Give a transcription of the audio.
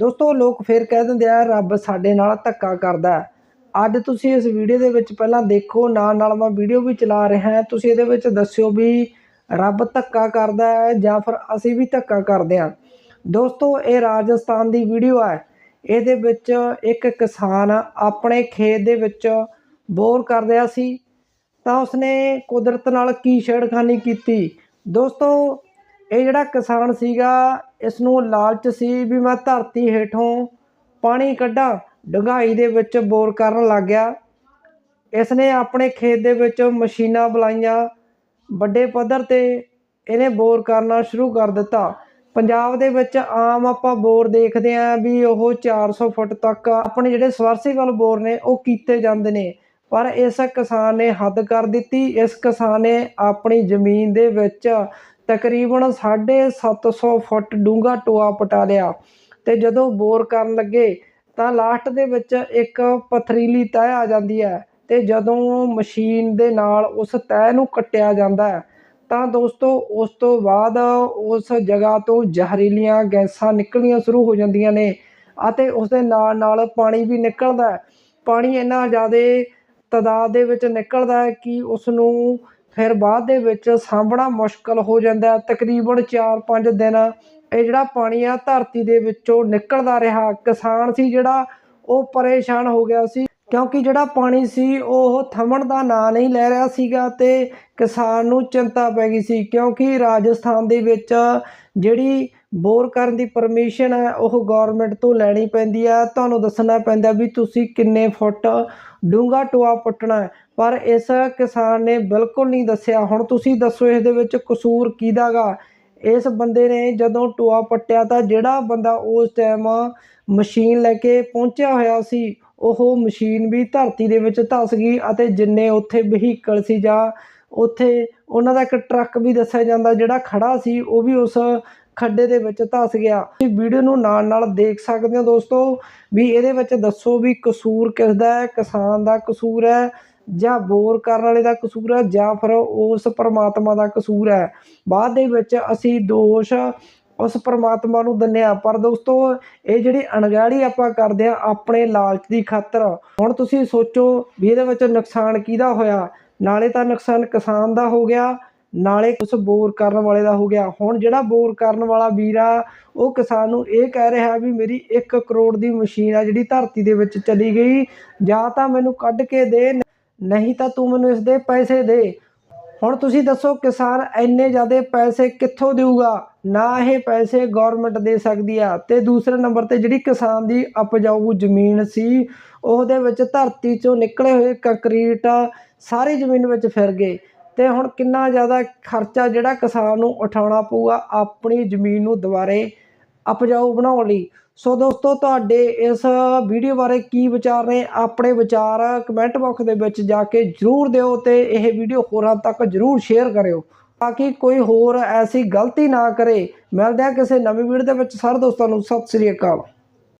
ਦੋਸਤੋ, ਲੋਕ ਫਿਰ ਕਹਿ ਦਿੰਦੇ ਆ, ਰੱਬ ਸਾਡੇ ਨਾਲ ਧੱਕਾ ਕਰਦਾ ਅੱਜ ਤੁਸੀਂ ਇਸ ਵੀਡੀਓ ਦੇ ਵਿੱਚ ਪਹਿਲਾਂ ਦੇਖੋ ਨਾਲ ਨਾਲ ਮੈਂ ਵੀਡੀਓ ਵੀ ਚਲਾ ਰਿਹਾ ਤੁਸੀਂ ਇਹਦੇ ਵਿੱਚ ਦੱਸਿਓ ਵੀ ਰੱਬ ਧੱਕਾ ਕਰਦਾ ਹੈ ਜਾਂ ਫਿਰ ਅਸੀਂ ਵੀ ਧੱਕਾ ਕਰਦੇ ਹਾਂ। ਦੋਸਤੋ, ਇਹ ਰਾਜਸਥਾਨ ਦੀ ਵੀਡੀਓ ਹੈ। ਇਹਦੇ ਵਿੱਚ ਇੱਕ ਕਿਸਾਨ ਆਪਣੇ ਖੇਤ ਦੇ ਵਿੱਚ ਬੋਰ ਕਰ ਰਿਹਾ ਸੀ। ਤਾਂ ਉਸਨੇ ਕੁਦਰਤ ਨਾਲ ਕੀ ਛੇੜਖਾਨੀ ਕੀਤੀ? ਦੋਸਤੋ ਇਹ ਜਿਹੜਾ ਕਿਸਾਨ ਸੀਗਾ ਇਸ ਨੂੰ ਲਾਲਚ ਸੀ ਵੀ ਮੈਂ ਧਰਤੀ ਹੇਠੋਂ ਪਾਣੀ ਕੱਢਾਂ, ਡੂੰਘਾਈ ਦੇ ਵਿੱਚ ਬੋਰ ਕਰਨ ਲੱਗ ਗਿਆ। ਇਸ ਨੇ ਆਪਣੇ ਖੇਤ ਦੇ ਵਿੱਚ ਮਸ਼ੀਨਾਂ ਬੁਲਾਈਆਂ, ਵੱਡੇ ਪੱਧਰ ਤੇ ਇਹਨੇ ਬੋਰ ਕਰਨਾ ਸ਼ੁਰੂ ਕਰ ਦਿੱਤਾ। ਪੰਜਾਬ ਦੇ ਵਿੱਚ ਆਮ ਆਪਾਂ ਬੋਰ ਦੇਖਦੇ ਆਂ ਵੀ ਉਹ 400 ਫੁੱਟ ਤੱਕ ਆਪਣੇ ਜਿਹੜੇ ਸਵਰਸੀਬਲ ਬੋਰ ਨੇ, ਉਹ ਕੀਤੇ ਜਾਂਦੇ ਨੇ। ਪਰ ਇਸ ਕਿਸਾਨ ਨੇ ਹੱਦ ਕਰ ਦਿੱਤੀ। ਇਸ ਕਿਸਾਨ ਨੇ ਆਪਣੀ ਜ਼ਮੀਨ ਦੇ ਵਿੱਚ ਤਕਰੀਬਨ 750 ਫੁੱਟ ਡੂੰਘਾ ਟੋਆ ਪਟਾ ਲਿਆ ਤੇ ਜਦੋਂ ਬੋਰ ਕਰਨ ਲੱਗੇ ਤਾਂ ਲਾਸਟ ਦੇ ਵਿੱਚ ਇੱਕ ਪਥਰੀਲੀ ਤਹਿ ਆ ਜਾਂਦੀ ਹੈ ਤੇ ਜਦੋਂ ਮਸ਼ੀਨ ਦੇ ਨਾਲ ਉਸ ਤਹਿ ਨੂੰ ਕੱਟਿਆ ਜਾਂਦਾ ਹੈ, ਤਾਂ ਦੋਸਤੋ ਉਸ ਤੋਂ ਬਾਅਦ ਉਸ ਜਗ੍ਹਾ ਤੋਂ ਜ਼ਹਿਰੀਲੀਆਂ ਗੈਸਾਂ ਨਿਕਲਣੀਆਂ ਸ਼ੁਰੂ ਹੋ ਜਾਂਦੀਆਂ ਨੇ ਅਤੇ ਉਸ ਦੇ ਨਾਲ ਨਾਲ ਪਾਣੀ ਵੀ ਨਿਕਲਦਾ ਪਾਣੀ ਇੰਨਾ ਜ਼ਿਆਦਾ ਤਾਦਾਦ ਦੇ ਵਿੱਚ ਨਿਕਲਦਾ ਹੈ ਕਿ ਉਸ ਨੂੰ ਫਿਰ ਬਾਅਦ ਦੇ ਵਿੱਚ ਸਾਂਭਣਾ ਮੁਸ਼ਕਲ ਹੋ ਜਾਂਦਾ ਤਕਰੀਬਨ 4-5 ਦਿਨ ਇਹ ਜਿਹੜਾ ਪਾਣੀ ਆ, ਧਰਤੀ ਦੇ ਵਿੱਚੋਂ ਨਿਕਲਦਾ ਰਿਹਾ। ਕਿਸਾਨ ਸੀ ਜਿਹੜਾ, ਉਹ ਪਰੇਸ਼ਾਨ ਹੋ ਗਿਆ ਸੀ। ਕਿਉਂਕਿ ਜਿਹੜਾ ਪਾਣੀ ਸੀ, ਉਹ ਥਮਣ ਦਾ ਨਾਂ ਨਹੀਂ ਲੈ ਰਿਹਾ ਸੀਗਾ ਤੇ ਕਿਸਾਨ ਨੂੰ ਚਿੰਤਾ ਪੈ ਗਈ ਸੀ। ਕਿਉਂਕਿ ਰਾਜਸਥਾਨ ਦੇ ਵਿੱਚ ਜਿਹੜੀ ਬੋਰ ਕਰਨ ਦੀ ਪਰਮਿਸ਼ਨ ਹੈ, ਉਹ ਗਵਰਨਮੈਂਟ ਤੋਂ ਲੈਣੀ ਪੈਂਦੀ ਹੈ। ਤੁਹਾਨੂੰ ਦੱਸਣਾ ਪੈਂਦਾ ਵੀ ਤੁਸੀਂ ਕਿੰਨੇ ਫੁੱਟ ਡੂੰਘਾ ਟੋਆ ਪੁੱਟਣਾ ਪਰ ਇਸ ਕਿਸਾਨ ਨੇ ਬਿਲਕੁਲ ਨਹੀਂ ਦੱਸਿਆ। ਹੁਣ ਤੁਸੀਂ ਦੱਸੋ ਇਸ ਦੇ ਵਿੱਚ ਕਸੂਰ ਕਿਹਦਾਗਾ ਇਸ ਬੰਦੇ ਨੇ ਜਦੋਂ ਟੋਆ ਪੱਟਿਆ ਤਾਂ ਜਿਹੜਾ ਬੰਦਾ ਉਸ ਟਾਈਮ ਮਸ਼ੀਨ ਲੈ ਕੇ ਪਹੁੰਚਿਆ ਹੋਇਆ ਸੀ ਉਹ ਮਸ਼ੀਨ ਵੀ ਧਰਤੀ ਦੇ ਵਿੱਚ ਧਸ ਗਈ ਅਤੇ ਜਿੰਨੇ ਉੱਥੇ ਵਹੀਕਲ ਸੀ ਜਾਂ ਉੱਥੇ ਉਹਨਾਂ ਦਾ ਇੱਕ ਟਰੱਕ ਵੀ ਦੱਸਿਆ ਜਾਂਦਾ ਜਿਹੜਾ ਖੜਾ ਸੀ, ਉਹ ਵੀ ਉਸ ਖੱਡੇ ਦੇ ਵਿੱਚ ਧਸ ਗਿਆ। ਤੁਸੀਂ ਵੀਡੀਓ ਨੂੰ ਨਾਲ ਨਾਲ ਦੇਖ ਸਕਦੇ ਹੋ ਦੋਸਤੋ ਵੀ ਇਹਦੇ ਵਿੱਚ ਦੱਸੋ ਵੀ ਕਸੂਰ ਕਿਸ ਦਾ ਹੈ, ਕਿਸਾਨ ਦਾ ਕਸੂਰ ਹੈ ਜਾਂ ਬੋਰ ਕਰਨ ਵਾਲੇ ਦਾ ਕਸੂਰ ਹੈ ਜਾਂ ਫਿਰ ਉਸ ਪਰਮਾਤਮਾ ਦਾ ਕਸੂਰ ਹੈ। ਬਾਅਦ ਦੇ ਵਿੱਚ ਅਸੀਂ ਦੋਸ਼ ਉਸ ਪਰਮਾਤਮਾ ਨੂੰ ਦਿੰਨੇ ਆ ਪਰ ਦੋਸਤੋ, ਇਹ ਜਿਹੜੀ ਅਣਗਹਿਲੀ ਆਪਾਂ ਕਰਦੇ ਆ ਆਪਣੇ ਲਾਲਚ ਦੀ ਖਾਤਰ, ਹੁਣ ਤੁਸੀਂ ਸੋਚੋ ਵੀ ਇਹਦੇ ਵਿੱਚ ਨੁਕਸਾਨ ਕਿਹਦਾ ਹੋਇਆ? ਨਾਲੇ ਤਾਂ ਨੁਕਸਾਨ ਕਿਸਾਨ ਦਾ ਹੋ ਗਿਆ, ਨਾਲੇ ਉਸ ਬੋਰ ਕਰਨ ਵਾਲੇ ਦਾ ਹੋ ਗਿਆ। ਹੁਣ ਜਿਹੜਾ ਬੋਰ ਕਰਨ ਵਾਲਾ ਵੀਰ ਆ, ਉਹ ਕਿਸਾਨ ਨੂੰ ਇਹ ਕਹਿ ਰਿਹਾ ਵੀ ਮੇਰੀ 1 ਕਰੋੜ ਦੀ ਮਸ਼ੀਨ ਆ ਜਿਹੜੀ ਧਰਤੀ ਦੇ ਵਿੱਚ ਚਲੀ ਗਈ। ਜਾਂ ਤਾਂ ਮੈਨੂੰ ਕੱਢ ਕੇ ਦੇ, ਨਹੀਂ ਤਾਂ ਤੂੰ ਮੈਨੂੰ ਇਸ ਦੇ ਪੈਸੇ ਦੇ। ਹੁਣ ਤੁਸੀਂ ਦੱਸੋ ਕਿਸਾਨ ਇੰਨੇ ਜ਼ਿਆਦਾ ਪੈਸੇ ਕਿੱਥੋਂ ਦੇਊਗਾ? ਨਾ ਇਹ ਪੈਸੇ ਗਵਰਨਮੈਂਟ ਦੇ ਸਕਦੀ ਆ। ਤੇ ਦੂਸਰੇ ਨੰਬਰ ਤੇ ਜਿਹੜੀ ਕਿਸਾਨ ਦੀ ਉਪਜਾਊ ਜ਼ਮੀਨ ਸੀ, ਉਹਦੇ ਵਿੱਚ ਧਰਤੀ ਚੋਂ ਨਿਕਲੇ ਹੋਏ ਕੰਕਰੀਟ ਸਾਰੀ ਜ਼ਮੀਨ ਵਿੱਚ ਫਿਰ ਗਏ। ਤੇ ਹੁਣ ਕਿੰਨਾ ਜ਼ਿਆਦਾ ਖਰਚਾ ਜਿਹੜਾ ਕਿਸਾਨ ਨੂੰ ਉਠਾਉਣਾ ਪਊਗਾ, ਆਪਣੀ ਜ਼ਮੀਨ ਨੂੰ ਦੁਬਾਰੇ ਉਪਜਾਊ ਬਣਾਉਣ ਲਈ। ਸੋ ਦੋਸਤੋ, ਤੁਹਾਡੇ ਇਸ ਵੀਡੀਓ ਬਾਰੇ ਕੀ ਵਿਚਾਰ ਨੇ, ਆਪਣੇ ਵਿਚਾਰ ਕਮੈਂਟ ਬਾਕਸ ਦੇ ਵਿੱਚ ਜਾ ਕੇ ਜਰੂਰ ਦਿਓ ਤੇ ਇਹ ਵੀਡੀਓ ਹੋਰਾਂ ਤੱਕ ਜਰੂਰ ਸ਼ੇਅਰ ਕਰਿਓ। ਤਾਂ ਕਿ ਕੋਈ ਹੋਰ ਐਸੀ ਗਲਤੀ ਨਾ ਕਰੇ। ਮਿਲਦੇ ਆ ਕਿਸੇ ਨਵੀਂ ਵੀਡੀਓ ਦੇ ਵਿੱਚ। ਸਾਰੇ ਦੋਸਤਾਂ ਨੂੰ ਸਤਿ ਸ੍ਰੀ ਅਕਾਲ।